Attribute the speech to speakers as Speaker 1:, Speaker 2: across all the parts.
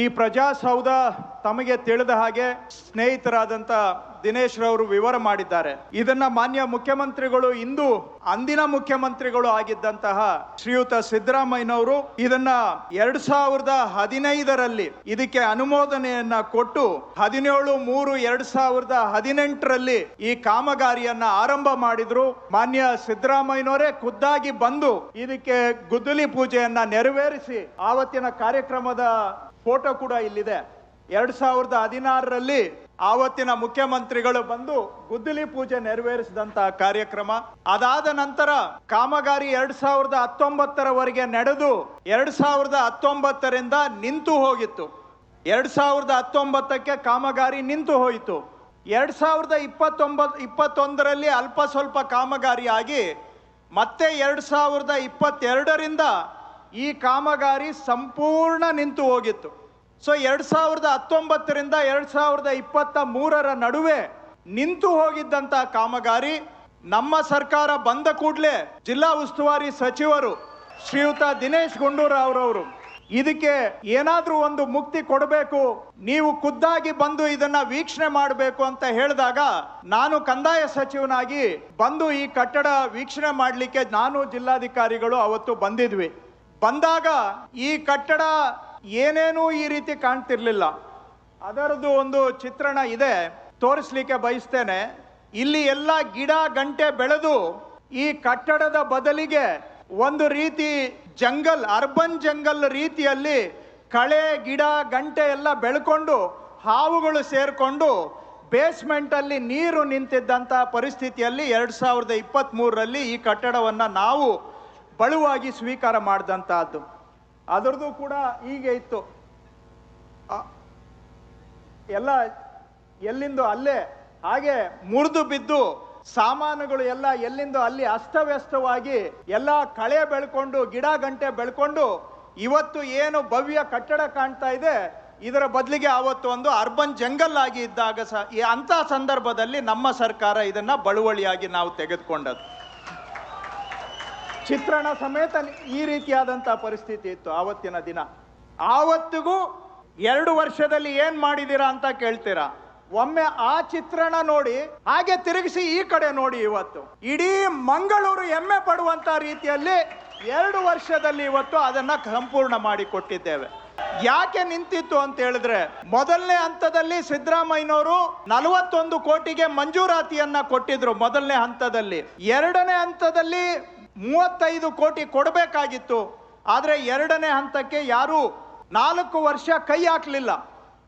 Speaker 1: ಈ ಪ್ರಜಾಸೌಧ ತಮಗೆ ತಿಳಿದ ಹಾಗೆ ಸ್ನೇಹಿತರಾದಂತ ದಿನೇಶ್ ರವರು ವಿವರ ಮಾಡಿದ್ದಾರೆ. ಇದನ್ನ ಮಾನ್ಯ ಮುಖ್ಯಮಂತ್ರಿಗಳು ಇಂದು ಅಂದಿನ ಮುಖ್ಯಮಂತ್ರಿಗಳು ಆಗಿದ್ದಂತಹ ಶ್ರೀಯುತ ಸಿದ್ದರಾಮಯ್ಯನವರು ಇದನ್ನ ಎರಡ್ ಸಾವಿರದ ಹದಿನೈದರಲ್ಲಿ ಇದಕ್ಕೆ ಅನುಮೋದನೆಯನ್ನ ಕೊಟ್ಟು ಹದಿನೇಳು ಮೂರು ಎರಡ್ ಸಾವಿರದ ಹದಿನೆಂಟರಲ್ಲಿ ಈ ಕಾಮಗಾರಿಯನ್ನ ಆರಂಭ ಮಾಡಿದ್ರು. ಮಾನ್ಯ ಸಿದ್ದರಾಮಯ್ಯನವರೇ ಖುದ್ದಾಗಿ ಬಂದು ಇದಕ್ಕೆ ಗುದ್ದಲಿ ಪೂಜೆಯನ್ನ ನೆರವೇರಿಸಿ, ಆವತ್ತಿನ ಕಾರ್ಯಕ್ರಮದ ಫೋಟೋ ಕೂಡ ಇಲ್ಲಿದೆ. ಎರಡ್ ಸಾವಿರದ ಹದಿನಾರರಲ್ಲಿ ಆವತ್ತಿನ ಮುಖ್ಯಮಂತ್ರಿಗಳು ಬಂದು ಗುದ್ದಲಿ ಪೂಜೆ ನೆರವೇರಿಸಿದಂತಹ ಕಾರ್ಯಕ್ರಮ. ಅದಾದ ನಂತರ ಕಾಮಗಾರಿ ಎರಡ್ ಸಾವಿರದ ಹತ್ತೊಂಬತ್ತರವರೆಗೆ ನಡೆದು ಎರಡ್ ಸಾವಿರದ ಹತ್ತೊಂಬತ್ತರಿಂದ ನಿಂತು ಹೋಗಿತ್ತು. ಎರಡ್ ಸಾವಿರದ ಹತ್ತೊಂಬತ್ತಕ್ಕೆ ಕಾಮಗಾರಿ ನಿಂತು ಹೋಯಿತು. ಎರಡ್ ಸಾವಿರದ ಇಪ್ಪತ್ತೊಂಬತ್ ಇಪ್ಪತ್ತೊಂದರಲ್ಲಿ ಅಲ್ಪ ಸ್ವಲ್ಪ ಕಾಮಗಾರಿ ಆಗಿ ಮತ್ತೆ ಎರಡ್ ಸಾವಿರದ ಇಪ್ಪತ್ತೆರಡರಿಂದ ಈ ಕಾಮಗಾರಿ ಸಂಪೂರ್ಣ ನಿಂತು ಹೋಗಿತ್ತು. ಸೊ ಎರಡು ಸಾವಿರದ ಹತ್ತೊಂಬತ್ತರಿಂದ ಎರಡು ಸಾವಿರದ ಇಪ್ಪತ್ತ ಮೂರರ ನಡುವೆ ನಿಂತು ಹೋಗಿದ್ದಂತ ಕಾಮಗಾರಿ ನಮ್ಮ ಸರ್ಕಾರ ಬಂದ ಕೂಡಲೇ ಜಿಲ್ಲಾ ಉಸ್ತುವಾರಿ ಸಚಿವರು ಶ್ರೀಯುತ ದಿನೇಶ್ ಗುಂಡೂರಾವ್ರವರು ಇದಕ್ಕೆ ಏನಾದರೂ ಒಂದು ಮುಕ್ತಿ ಕೊಡಬೇಕು, ನೀವು ಖುದ್ದಾಗಿ ಬಂದು ಇದನ್ನ ವೀಕ್ಷಣೆ ಮಾಡಬೇಕು ಅಂತ ಹೇಳಿದಾಗ ನಾನು ಕಂದಾಯ ಸಚಿವನಾಗಿ ಬಂದು ಈ ಕಟ್ಟಡ ವೀಕ್ಷಣೆ ಮಾಡಲಿಕ್ಕೆ ನಾನು ಜಿಲ್ಲಾಧಿಕಾರಿಗಳು ಅವತ್ತು ಬಂದಿದ್ವಿ. ಬಂದಾಗ ಈ ಕಟ್ಟಡ ಏನೇನೂ ಈ ರೀತಿ ಕಾಣ್ತಿರ್ಲಿಲ್ಲ. ಅದರದ್ದು ಒಂದು ಚಿತ್ರಣ ಇದೆ. ತೋರಿಸ್ಲಿಕ್ಕೆ ಬಯಸ್ತೇನೆ. ಇಲ್ಲಿ ಎಲ್ಲ ಗಿಡ, ಗಂಟೆ ಬೆಳೆದು ಈ ಕಟ್ಟಡದ ಬದಲಿಗೆ ಒಂದು ರೀತಿ ಜಂಗಲ್, ಅರ್ಬನ್ ಜಂಗಲ್ ರೀತಿಯಲ್ಲಿ ಕಳೆ, ಗಿಡ, ಗಂಟೆ ಎಲ್ಲ ಬೆಳ್ಕೊಂಡು ಹಾವುಗಳು ಸೇರಿಕೊಂಡು ಬೇಸ್ಮೆಂಟ್ ಅಲ್ಲಿ ನೀರು ನಿಂತಿದ್ದಂತ ಪರಿಸ್ಥಿತಿಯಲ್ಲಿ ಎರಡು ಸಾವಿರದ ಇಪ್ಪತ್ತ್ಮೂರರಲ್ಲಿ ಈ ಕಟ್ಟಡವನ್ನ ನಾವು ಬಳುವಾಗಿ ಸ್ವೀಕಾರ ಮಾಡಿದಂತಹದ್ದು ಅದರದ್ದು ಕೂಡ ಹೀಗೆ ಇತ್ತು. ಎಲ್ಲ ಎಲ್ಲಿಂದ ಅಲ್ಲೇ ಹಾಗೆ ಮುರಿದು ಬಿದ್ದು ಸಾಮಾನುಗಳು ಎಲ್ಲ ಎಲ್ಲಿಂದ ಅಲ್ಲಿ ಅಸ್ತವ್ಯಸ್ತವಾಗಿ ಎಲ್ಲ ಕಳೆ ಬೆಳ್ಕೊಂಡು, ಗಿಡ ಗಂಟೆ ಬೆಳ್ಕೊಂಡು ಇವತ್ತು ಏನು ಭವ್ಯ ಕಟ್ಟಡ ಕಾಣ್ತಾ ಇದೆ, ಇದರ ಬದಲಿಗೆ ಆವತ್ತು ಒಂದು ಅರ್ಬನ್ ಜಂಗಲ್ ಆಗಿ ಇದ್ದಾಗ ಸಹ ಅಂತ ಸಂದರ್ಭದಲ್ಲಿ ನಮ್ಮ ಸರ್ಕಾರ ಇದನ್ನ ಬಳುವಳಿಯಾಗಿ ನಾವು ತೆಗೆದುಕೊಂಡದ್ದು. ಚಿತ್ರಣ ಸಮೇತ ಈ ರೀತಿಯಾದಂಥ ಪರಿಸ್ಥಿತಿ ಇತ್ತು. ಆವತ್ತಿನ ದಿನ. ಆವತ್ತಿಗೂ ಎರಡು ವರ್ಷದಲ್ಲಿ ಏನು ಮಾಡಿದೀರಾ ಅಂತ ಕೇಳ್ತೀರಾ? ಒಮ್ಮೆ ಆ ಚಿತ್ರಣ ನೋಡಿ, ಹಾಗೆ ತಿರುಗಿಸಿ ಈ ಕಡೆ ನೋಡಿ ಇವತ್ತು. ಇಡೀ ಮಂಗಳೂರು ಹೆಮ್ಮೆ ಪಡುವಂಥ ರೀತಿಯಲ್ಲಿ ಎರಡು ವರ್ಷದಲ್ಲಿ ಇವತ್ತು ಅದನ್ನ ಸಂಪೂರ್ಣ ಮಾಡಿ ಕೊಟ್ಟಿದ್ದೇವೆ. ಯಾಕೆ ನಿಂತಿತ್ತು ಅಂತ ಹೇಳಿದ್ರೆ, ಮೊದಲನೇ ಹಂತದಲ್ಲಿ ಸಿದ್ದರಾಮಯ್ಯನವರು ನಲವತ್ತೊಂದು ಕೋಟಿಗೆ ಮಂಜೂರಾತಿಯನ್ನ ಕೊಟ್ಟಿದ್ರು ಮೊದಲನೇ ಹಂತದಲ್ಲಿ. ಎರಡನೇ ಹಂತದಲ್ಲಿ ಮೂವತ್ತೈದು ಕೋಟಿ ಕೊಡಬೇಕಾಗಿತ್ತು. ಆದರೆ ಎರಡನೇ ಹಂತಕ್ಕೆ ಯಾರೂ ನಾಲ್ಕು ವರ್ಷ ಕೈ ಹಾಕಲಿಲ್ಲ.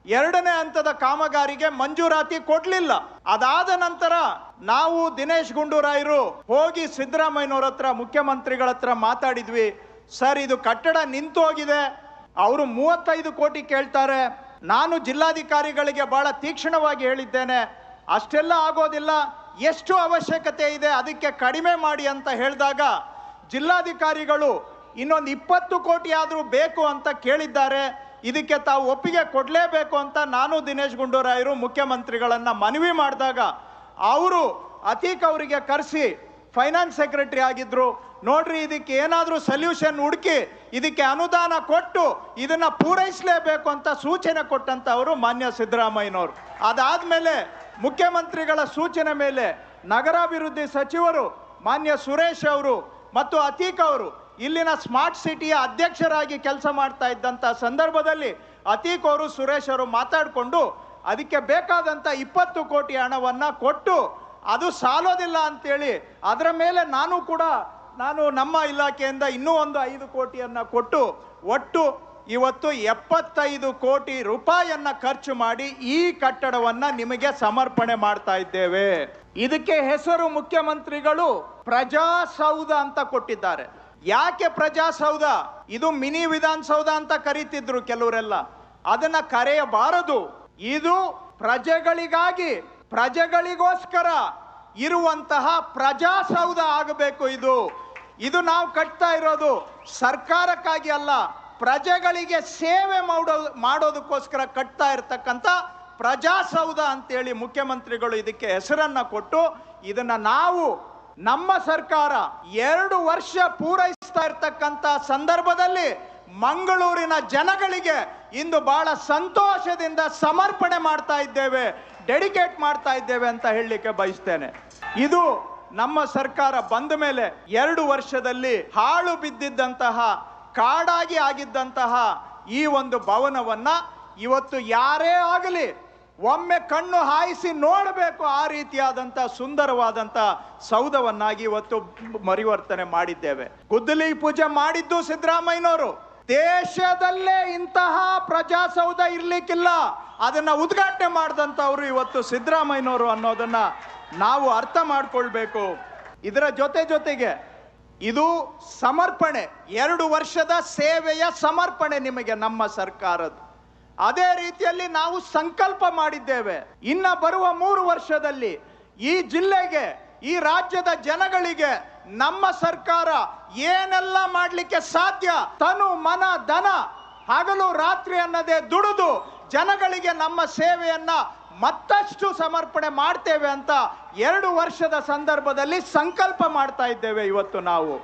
Speaker 1: ಎರಡನೇ ಹಂತದ ಕಾಮಗಾರಿಗೆ ಮಂಜೂರಾತಿ ಕೊಡಲಿಲ್ಲ. ಅದಾದ ನಂತರ ನಾವು ದಿನೇಶ್ ಗುಂಡೂರಾಯರು ಹೋಗಿ ಸಿದ್ದರಾಮಯ್ಯನವ್ರ ಹತ್ರ, ಮುಖ್ಯಮಂತ್ರಿಗಳ ಹತ್ರ ಮಾತಾಡಿದ್ವಿ. ಸರ್, ಇದು ಕಟ್ಟಡ ನಿಂತು ಹೋಗಿದೆ. ಅವರು ಮೂವತ್ತೈದು ಕೋಟಿ ಕೇಳ್ತಾರೆ. ನಾನು ಜಿಲ್ಲಾಧಿಕಾರಿಗಳಿಗೆ ಬಹಳ ತೀಕ್ಷ್ಣವಾಗಿ ಹೇಳಿದ್ದೇನೆ. ಅಷ್ಟೆಲ್ಲ ಆಗೋದಿಲ್ಲ, ಎಷ್ಟು ಅವಶ್ಯಕತೆ ಇದೆ, ಅದಕ್ಕೆ ಕಡಿಮೆ ಮಾಡಿ ಅಂತ ಹೇಳಿದಾಗ ಜಿಲ್ಲಾಧಿಕಾರಿಗಳು ಇನ್ನೊಂದು ಇಪ್ಪತ್ತು ಕೋಟಿ ಆದರೂ ಬೇಕು ಅಂತ ಕೇಳಿದ್ದಾರೆ. ಇದಕ್ಕೆ ತಾವು ಒಪ್ಪಿಗೆ ಕೊಡಲೇಬೇಕು ಅಂತ ನಾನು ದಿನೇಶ್ ಗುಂಡೂರಾಯರು ಮುಖ್ಯಮಂತ್ರಿಗಳನ್ನು ಮನವಿ ಮಾಡಿದಾಗ ಅವರು ಅತೀಕ್ ಅವರಿಗೆ ಕರೆಸಿ ಫೈನಾನ್ಸ್ ಸೆಕ್ರೆಟರಿ ಆಗಿದ್ರು. ನೋಡ್ರಿ, ಇದಕ್ಕೆ ಏನಾದರೂ ಸೊಲ್ಯೂಷನ್ ಹುಡುಕಿ ಇದಕ್ಕೆ ಅನುದಾನ ಕೊಟ್ಟು ಇದನ್ನ ಪೂರೈಸಲೇಬೇಕು ಅಂತ ಸೂಚನೆ ಕೊಟ್ಟಂತವರು ಮಾನ್ಯ ಸಿದ್ದರಾಮಯ್ಯನವರು. ಅದಾದ್ಮೇಲೆ ಮುಖ್ಯಮಂತ್ರಿಗಳ ಸೂಚನೆ ಮೇಲೆ ನಗರಾಭಿವೃದ್ಧಿ ಸಚಿವರು ಮಾನ್ಯ ಸುರೇಶ್ ಅವರು ಮತ್ತು ಅತೀಕ್ ಅವರು ಇಲ್ಲಿನ ಸ್ಮಾರ್ಟ್ ಸಿಟಿಯ ಅಧ್ಯಕ್ಷರಾಗಿ ಕೆಲಸ ಮಾಡ್ತಾ ಇದ್ದಂಥ ಸಂದರ್ಭದಲ್ಲಿ ಅತೀಕ್ ಅವರು, ಸುರೇಶ್ ಅವರು ಮಾತಾಡಿಕೊಂಡು ಅದಕ್ಕೆ ಬೇಕಾದಂತ ಇಪ್ಪತ್ತು ಕೋಟಿ ಹಣವನ್ನ ಕೊಟ್ಟು ಅದು ಸಾಲೋದಿಲ್ಲ ಅಂತೇಳಿ ಅದರ ಮೇಲೆ ನಾನು ಕೂಡ ನಾನು ನಮ್ಮ ಇಲಾಖೆಯಿಂದ ಇನ್ನೂ ಒಂದು ಐದು ಕೋಟಿಯನ್ನು ಕೊಟ್ಟು ಒಟ್ಟು ಇವತ್ತು ಎಪ್ಪತ್ತೈದು ಕೋಟಿ ರೂಪಾಯಿಯನ್ನು ಖರ್ಚು ಮಾಡಿ ಈ ಕಟ್ಟಡವನ್ನ ನಿಮಗೆ ಸಮರ್ಪಣೆ ಮಾಡ್ತಾ ಇದ್ದೇವೆ. ಇದಕ್ಕೆ ಹೆಸರು ಮುಖ್ಯಮಂತ್ರಿಗಳು ಪ್ರಜಾಸೌಧ ಅಂತ ಕೊಟ್ಟಿದ್ದಾರೆ. ಯಾಕೆ ಪ್ರಜಾಸೌಧ? ಇದು ಮಿನಿ ವಿಧಾನಸೌಧ ಅಂತ ಕರೀತಿದ್ರು ಕೆಲವರೆಲ್ಲ. ಅದನ್ನ ಕರೆಯಬಾರದು. ಇದು ಪ್ರಜೆಗಳಿಗಾಗಿ ಪ್ರಜೆಗಳಿಗೋಸ್ಕರ ಇರುವಂತಹ ಪ್ರಜಾಸೌಧ ಆಗಬೇಕು ಇದು. ಇದು ನಾವು ಕಟ್ತಾ ಇರೋದು ಸರ್ಕಾರಕ್ಕಾಗಿ ಅಲ್ಲ, ಪ್ರಜೆಗಳಿಗೆ ಸೇವೆ ಮಾಡೋ ಮಾಡೋದಕ್ಕೋಸ್ಕರ ಕಟ್ತಾ ಇರತಕ್ಕಂಥ ಪ್ರಜಾಸೌಧ ಅಂತೇಳಿ ಮುಖ್ಯಮಂತ್ರಿಗಳು ಇದಕ್ಕೆ ಹೆಸರನ್ನು ಕೊಟ್ಟು ಇದನ್ನು ನಾವು ನಮ್ಮ ಸರ್ಕಾರ ಎರಡು ವರ್ಷ ಪೂರೈಸ್ತಾ ಇರ್ತಕ್ಕಂಥ ಸಂದರ್ಭದಲ್ಲಿ ಮಂಗಳೂರಿನ ಜನಗಳಿಗೆ ಇಂದು ಬಹಳ ಸಂತೋಷದಿಂದ ಸಮರ್ಪಣೆ ಮಾಡ್ತಾ ಇದ್ದೇವೆ ಡೆಡಿಕೇಟ್ ಮಾಡ್ತಾ ಇದ್ದೇವೆ ಅಂತ ಹೇಳಲಿಕ್ಕೆ ಬಯಸ್ತೇನೆ. ಇದು ನಮ್ಮ ಸರ್ಕಾರ ಬಂದ ಮೇಲೆ ಎರಡು ವರ್ಷದಲ್ಲಿ ಹಾಳು ಬಿದ್ದಿದ್ದಂತಹ, ಕಾಡಾಗಿ ಆಗಿದ್ದಂತಹ ಈ ಒಂದು ಭವನವನ್ನ ಇವತ್ತು ಯಾರೇ ಆಗಲಿ ಒಮ್ಮೆ ಕಣ್ಣು ಹಾಯಿಸಿ ನೋಡಬೇಕು ಆ ರೀತಿಯಾದಂಥ ಸುಂದರವಾದಂಥ ಸೌಧವನ್ನಾಗಿ ಇವತ್ತು ಪರಿವರ್ತನೆ ಮಾಡಿದ್ದೇವೆ. ಗುದ್ದಲಿ ಪೂಜೆ ಮಾಡಿದ್ದು ಸಿದ್ದರಾಮಯ್ಯನವರು. ದೇಶದಲ್ಲೇ ಇಂತಹ ಪ್ರಜಾಸೌಧ ಇರ್ಲಿಕ್ಕಿಲ್ಲ. ಅದನ್ನ ಉದ್ಘಾಟನೆ ಮಾಡಿದಂಥವ್ರು ಇವತ್ತು ಸಿದ್ದರಾಮಯ್ಯನವರು ಅನ್ನೋದನ್ನ ನಾವು ಅರ್ಥ ಮಾಡಿಕೊಳ್ಬೇಕು. ಇದರ ಜೊತೆ ಜೊತೆಗೆ ಇದು ಸಮರ್ಪಣೆ, ಎರಡು ವರ್ಷದ ಸೇವೆಯ ಸಮರ್ಪಣೆ ನಿಮಗೆ ನಮ್ಮ ಸರ್ಕಾರದ. ಅದೇ ರೀತಿಯಲ್ಲಿ ನಾವು ಸಂಕಲ್ಪ ಮಾಡಿದ್ದೇವೆ. ಇನ್ನ ಬರುವ ಮೂರು ವರ್ಷದಲ್ಲಿ ಈ ಜಿಲ್ಲೆಗೆ, ಈ ರಾಜ್ಯದ ಜನಗಳಿಗೆ ನಮ್ಮ ಸರ್ಕಾರ ಏನೆಲ್ಲ ಮಾಡಲಿಕ್ಕೆ ಸಾಧ್ಯ? ತನು, ಮನ, ಧನ ಹಗಲು ರಾತ್ರಿ ಅನ್ನದೇ ದುಡಿದು ಜನಗಳಿಗೆ ನಮ್ಮ ಸೇವೆಯನ್ನ ಮತ್ತಷ್ಟು ಸಮರ್ಪಣೆ ಮಾಡ್ತೇವೆ ಅಂತ ಎರಡು ವರ್ಷದ ಸಂದರ್ಭದಲ್ಲಿ ಸಂಕಲ್ಪ ಮಾಡ್ತಾ ಇದ್ದೇವೆ ಇವತ್ತು ನಾವು.